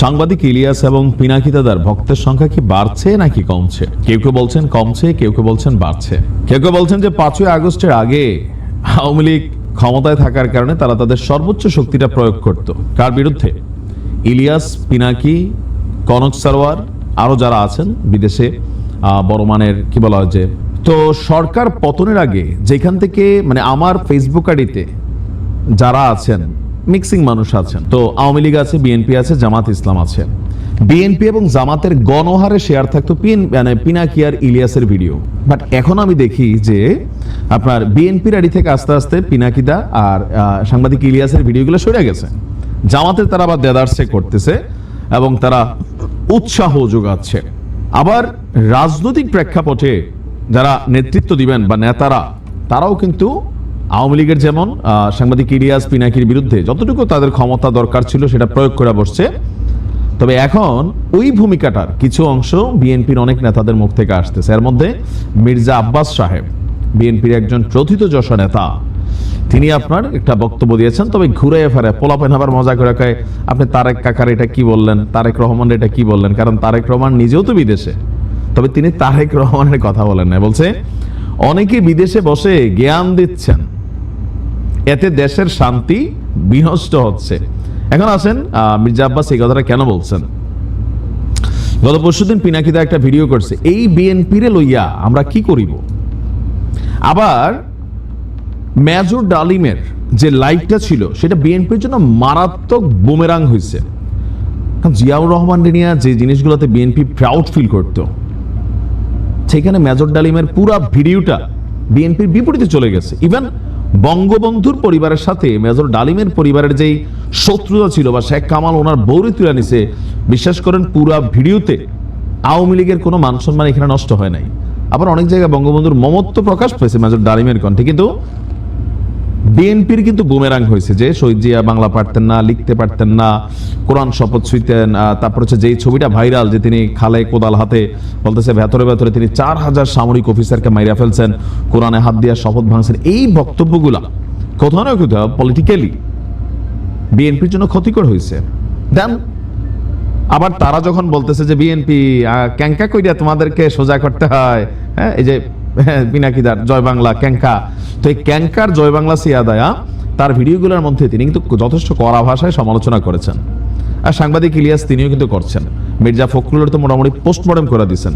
সাংবাদিক ইলিয়াস এবং পিনাকি দাদার ভক্তের সংখ্যা কি বাড়ছে নাকি কমছে? কেউ কেউ বলছেন কমছে, কেউ কেউ বলছেন বাড়ছে। কেউ কেউ বলছেন যে পাঁচই আগস্টের আগে আওয়ামী লীগ ক্ষমতায় থাকার কারণে তারা তাদের সর্বোচ্চ শক্তিটা প্রয়োগ করত। কার বিরুদ্ধে? ইলিয়াস, পিনাকি, কনক সারোয়ার, আরও যারা আছেন বিদেশে বড় মানের কি বলা হয় যে, তো সরকার পতনের আগে যেখান থেকে মানে আমার ফেসবুক আইডিতে যারা আছেন মিক্সিং মানুষ আছেন। তো আওয়ামী লীগ আছে বিএনপি আছে, জামাত ইসলাম আছে। বিএনপি এবং জামাতের গণহারে শেয়ার থাকতো মানে পিনাকিয়ার ইলিয়াসের ভিডিও বাট এখন আমি দেখি যে আপনার বিএনপির আড়ি থেকে আস্তে আস্তে পিনাকিদা আর সাংবাদিক ইলিয়াসের ভিডিওগুলো সরে গেছে। জামাতের তারা আবার দেদারসে করতেছে এবং তারা উৎসাহ যোগাচ্ছে। আবার রাজনৈতিক প্রেক্ষাপটে যারা নেতৃত্ব দিবেন বা নেতারা, তারাও কিন্তু আওয়ামী লীগের যেমন সাংবাদিক ইলিয়াস পিনাকির বিরুদ্ধে যতটুকু তাদের ক্ষমতা দরকার ছিল সেটা প্রয়োগ করা বসছে। তবে এখন ওই ভূমিকাটার কিছু অংশ বিএনপির অনেক নেতাদের মুখ থেকে আসতেছে। এর মধ্যে মির্জা আব্বাস সাহেব, বিএনপির একজন প্রথিত যশ নেতা। তিনি আপনার একটা বক্তব্য দিয়েছেন, তবে ঘুরে ফেরে পোলাপেন আবার মজা করে কয়, আপনি তারেক কাকার এটা কি বললেন? তারেক রহমান এটা কি বললেন? কারণ তারেক রহমান নিজেও তো বিদেশে। তবে তিনি তারেক রহমানের কথা বলেন না বলছে, অনেকে বিদেশে বসে জ্ঞান দিচ্ছেন। এতে দেশের শান্তি বিনষ্ট হচ্ছে। এখন আসেন মির্জা আব্বাস এই কথাটা কেন বলছেন? গত পরশুদিন পিনাকিদা একটা ভিডিও করছে, এই বিএনপিরে লইয়া আমরা কি করিব? আবার মেজর ডালিমের যে লাইভটা ছিল, সেটা বিএনপির জন্য মারাত্মক বুমেরাং হয়েছে জিয়াউর রহমান নিয়ে যে জিনিসগুলোতে বিএনপি প্রাউড ফিল করতো, সেখানে মেজর ডালিমের পুরা ভিডিওটা বিএনপির বিপরীতে চলে গেছে। ইভেন বঙ্গবন্ধুর পরিবারের সাথে মেজর ডালিমের পরিবারের যেই শত্রুতা ছিল বা শেখ কামাল ওনার বৌরি তুলে নিছে, বিশ্বাস করেন পুরো ভিডিওতে আওয়ামী লীগের কোনো মান সম্মান এখানে নষ্ট হয় নাই। আবার অনেক জায়গায় বঙ্গবন্ধুর মমত্ব প্রকাশ পেয়েছে মেজর ডালিমের কণ্ঠে। কিন্তু বিএনপির কিন্তু বুমেরাং হয়েছে যে শহীদ জিয়া বাংলা পারতেন না লিখতে পারতেন না কোরআন শপথ ছুঁইতেন আহ, তারপর হচ্ছে যেই ছবিটা ভাইরাল যে তিনি খালে কোদাল হাতে বলতেছে ভেতরে ভেতরে তিনি চার হাজার সামরিক অফিসারকে মাইরা ফেলছেন কোরআনে হাত দিয়া শপথ ভাঙছেন। এই বক্তব্যগুলা কোথাও না কোথাও পলিটিক্যালি বিএনপির জন্য ক্ষতিকর হয়েছে। দেন আবার তারা যখন বলতেছে যে বিএনপি ক্যাঙ্কা কইরা তোমাদেরকে সোজা করতে হয় হ্যাঁ এই যে হ্যাঁ, পিনাকিদার জয় বাংলা ক্যাঙ্কা তো এই ক্যাঙ্কার জয় বাংলা সিয়াদায়া, তার ভিডিওগুলোর মধ্যে তিনি কিন্তু যথেষ্ট কড়া ভাষায় সমালোচনা করেছেন। আর সাংবাদিক ইলিয়াস তিনিও কিন্তু করছেন। মির্জা ফখরুলের তো মোটামুটি পোস্টমর্টম করে দিচ্ছেন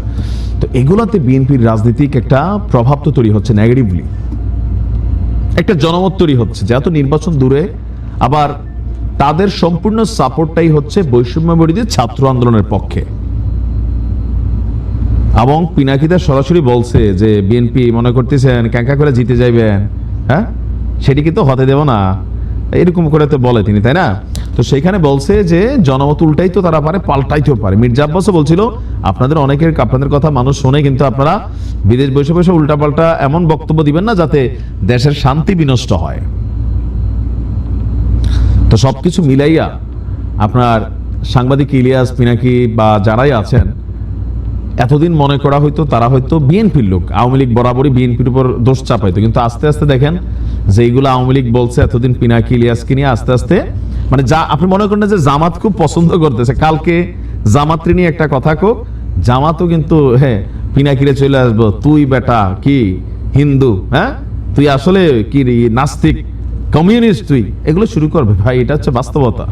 তো এগুলাতে বিএনপির রাজনীতিক একটা প্রভাব তো তৈরি হচ্ছে নেগেটিভলি একটা জনমত তৈরি হচ্ছে যে এত নির্বাচন দূরে, আবার তাদের সম্পূর্ণ সাপোর্টটাই হচ্ছে বৈষম্য বিরোধী ছাত্র আন্দোলনের পক্ষে। এবং পিনাকিদা সরাসরি বলছে যে বিএনপি মনে করতেছেন ক্যাঙ্কা করে জিতে যাইবেন। হ্যাঁ? সেটি কিন্তু হতে দেব না। এরকম করে তো বলে তিনি, তাই না? তো সেখানে বলছে যে জনমত উল্টাই তো তারা পারে, পাল্টাইতেও পারে। মির্জা আব্বাসও বলছিল, আপনাদের অনেকের, আপনাদের কথা মানুষ শোনে কিন্তু আপনারা বিদেশ বসে বসে উল্টাপাল্টা এমন বক্তব্য দিবেন না যাতে দেশের শান্তি বিনষ্ট হয়। তো সবকিছু মিলাইয়া আপনার সাংবাদিক ইলিয়াস, পিনাকি বা যারাই আছেন এতদিন মনে করা হয়তো তারা হয়তো বিএনপির লোক, আওয়ামী লীগ বরাবরই বিএনপির উপর দোষ চাপাইতো। কিন্তু আস্তে আস্তে দেখেন, যে এইগুলো আওয়ামী লীগ বলছে, এতদিন পিনাকি, ইলিয়াসকে নিয়ে আস্তে আস্তে মানে যা, আপনি মনে করেন যে জামাত খুব পছন্দ করতেছে? কালকে জামাত্রী নিয়ে একটা কথা কোক জামাতও কিন্তু হ্যাঁ পিনাকিরে চলে আসব। তুই বেটা, কি, হিন্দু হ্যাঁ? তুই আসলে কি নাস্তিক, কমিউনিস্ট তুই? এগুলো শুরু করবে। ভাই, এটা হচ্ছে বাস্তবতা।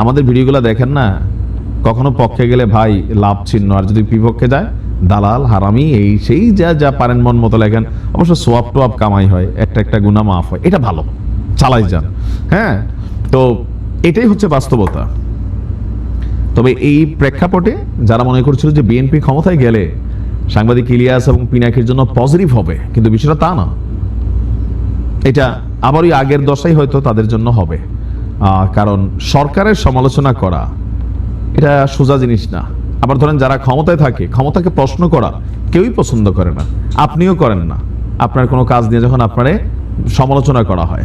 আমাদের ভিডিওগুলো দেখেন না? কখনো পক্ষে গেলে ভাই লাভ ছিন্ন, আর যদি বিপক্ষে যায়, দালাল, হারামি, এই সেই যা যা পারেন মন মতো লেখেন। অবশ্য সোয়াব টোয়াব কামাই হয়, একটা একটা গুণা মাফ হয়, এটা ভালো, চালাই যান। হ্যাঁ তো এটাই হচ্ছে বাস্তবতা। তবে এই প্রেক্ষাপটে যারা মনে করছিল যে বিএনপি ক্ষমতায় গেলে সাংবাদিক ইলিয়াস এবং পিনাকির জন্য পজিটিভ হবে, কিন্তু বিষয়টা তা না। এটা আবার ওই আগের দশাই হয়তো তাদের জন্য হবে। কারণ সরকারের সমালোচনা করা এটা সোজা জিনিস না। আবার ধরেন যারা ক্ষমতায় থাকে, ক্ষমতাকে প্রশ্ন করা কেউই পছন্দ করে না। আপনিও করেন না। আপনার কোনো কাজ নিয়ে যখন আপনারে সমালোচনা করা হয়।